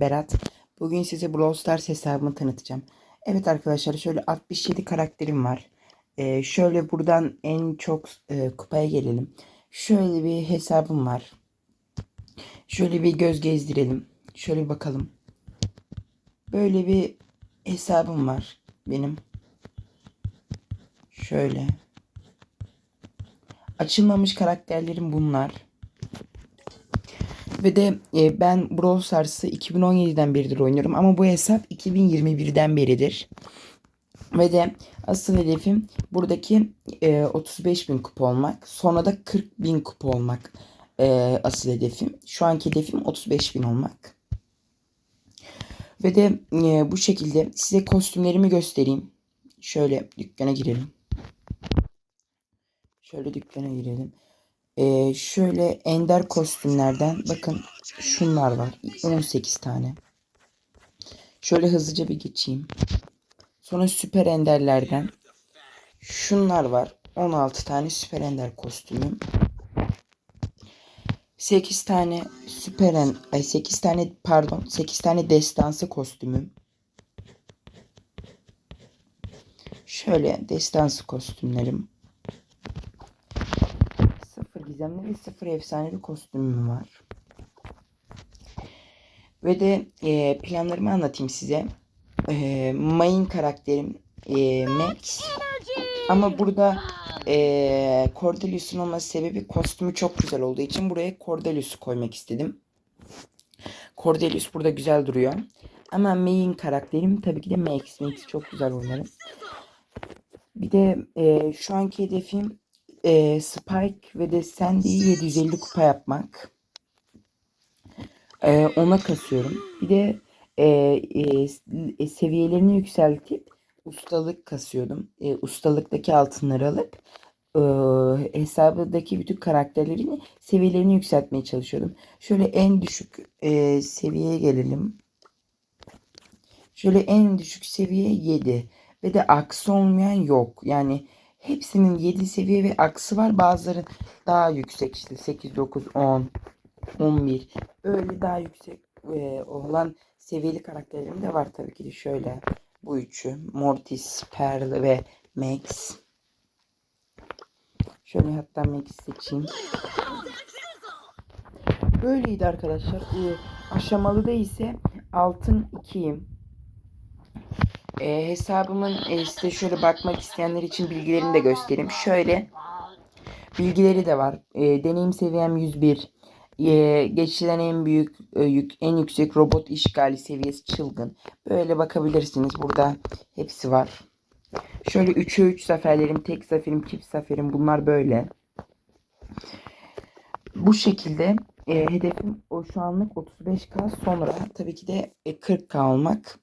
Berat. Bugün size Brawl Stars hesabımı tanıtacağım. Evet arkadaşlar şöyle 67 karakterim var. Ee, şöyle buradan en çok e, kupaya gelelim. Şöyle bir hesabım var. Şöyle bir göz gezdirelim. Şöyle bir bakalım. Böyle bir hesabım var benim. Şöyle. Açılmamış karakterlerim bunlar. Ve de e, ben Brawl Stars'ı 2017'den beridir oynuyorum ama bu hesap 2021'den beridir. Ve de asıl hedefim buradaki e, 35 bin kupa olmak. Sonra da 40 bin kupa olmak e, asıl hedefim. Şu anki hedefim 35 bin olmak. Ve de e, bu şekilde size kostümlerimi göstereyim. Şöyle dükkana girelim. Şöyle dükkana girelim. Ee, şöyle ender kostümlerden bakın şunlar var. 18 tane. Şöyle hızlıca bir geçeyim. Sonra süper enderlerden şunlar var. 16 tane süper ender kostümüm. 8 tane süper en, ay 8 tane pardon 8 tane destansı kostümüm. Şöyle destansı kostümlerim. Gizemli ve sıfır efsanevi kostümüm var. Ve de e, planlarımı anlatayım size. E, main karakterim e, Max. Ama burada e, Cordelius'un olması sebebi kostümü çok güzel olduğu için buraya Cordelius'u koymak istedim. Cordelius burada güzel duruyor. Ama main karakterim tabii ki de Max. Max çok güzel oynarım. Bir de e, şu anki hedefim e, Spike ve de Sandy'yi 750 kupa yapmak. E, ona kasıyorum. Bir de e, e, seviyelerini yükseltip ustalık kasıyordum. E, ustalıktaki altınları alıp e, hesabındaki bütün karakterlerin seviyelerini yükseltmeye çalışıyordum. Şöyle en düşük e, seviyeye gelelim. Şöyle en düşük seviye 7 ve de aksi olmayan yok. Yani hepsinin 7 seviye ve aksi var. Bazıları daha yüksek işte 8, 9, 10, 11 öyle daha yüksek e, olan seviyeli karakterlerim de var tabii ki de şöyle bu üçü Mortis, Pearl ve Max. Şöyle hatta Max'i seçeyim. Böyleydi arkadaşlar. E, aşamalıda ise altın 2'yim. E, hesabımın e, size şöyle bakmak isteyenler için bilgilerini de göstereyim. Şöyle bilgileri de var. E, deneyim seviyem 101. E, geçilen en büyük e, yük, en yüksek robot işgali seviyesi çılgın. Böyle bakabilirsiniz. Burada hepsi var. Şöyle 3'e 3 zaferlerim, tek zaferim, çift zaferim bunlar böyle. Bu şekilde e, hedefim o şu anlık 35k sonra tabii ki de e, 40k olmak.